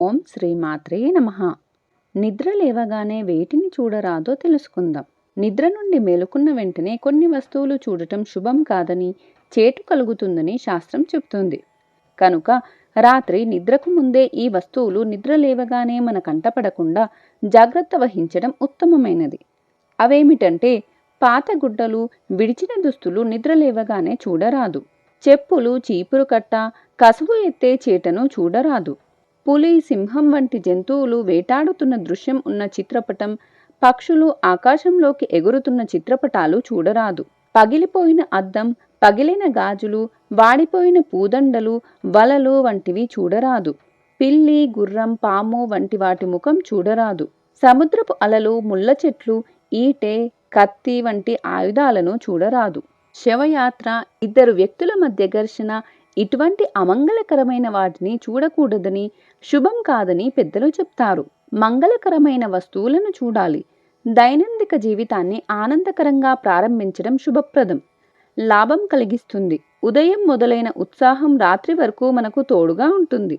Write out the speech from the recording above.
ఓం శ్రీమాత్రే నమ. నిద్ర లేవగానే వేటిని చూడరాదో తెలుసుకుందాం. నిద్ర నుండి మేలుకున్న వెంటనే కొన్ని వస్తువులు చూడటం శుభం కాదని చేటు కలుగుతుందని శాస్త్రం చెబుతుంది. కనుక రాత్రి నిద్రకు ముందే ఈ వస్తువులు నిద్ర లేవగానే మన కంటపడకుండా జాగ్రత్త వహించడం ఉత్తమమైనది. అవేమిటంటే పాత గుడ్డలు విడిచిన దుస్తులు నిద్ర లేవగానే చూడరాదు. చెప్పులు చీపురు కట్ట కసువు ఎత్తే చేటను చూడరాదు. పులి సింహం వంటి జంతువులు వేటాడుతున్న దృశ్యం ఉన్న చిత్రపటం పక్షులు ఆకాశంలోకి ఎగురుతున్న చిత్రపటాలు చూడరాదు. పగిలిపోయిన అద్దం పగిలిన గాజులు వాడిపోయిన పూదండలు వలలు వంటివి చూడరాదు. పిల్లి గుర్రం పాము వంటి వాటి ముఖం చూడరాదు. సముద్రపు అలలు ముళ్ళ చెట్లు ఈటె కత్తి వంటి ఆయుధాలను చూడరాదు. శవయాత్ర ఇద్దరు వ్యక్తుల మధ్య ఘర్షణ ఇటువంటి అమంగళకరమైన వాటిని చూడకూడదని శుభం కాదని పెద్దలు చెప్తారు. మంగళకరమైన వస్తువులను చూడాలి. దైనందిక జీవితాన్ని ఆనందకరంగా ప్రారంభించడం శుభప్రదం. లాభం కలిగిస్తుంది. ఉదయం మొదలైన ఉత్సాహం రాత్రి వరకు మనకు తోడుగా ఉంటుంది.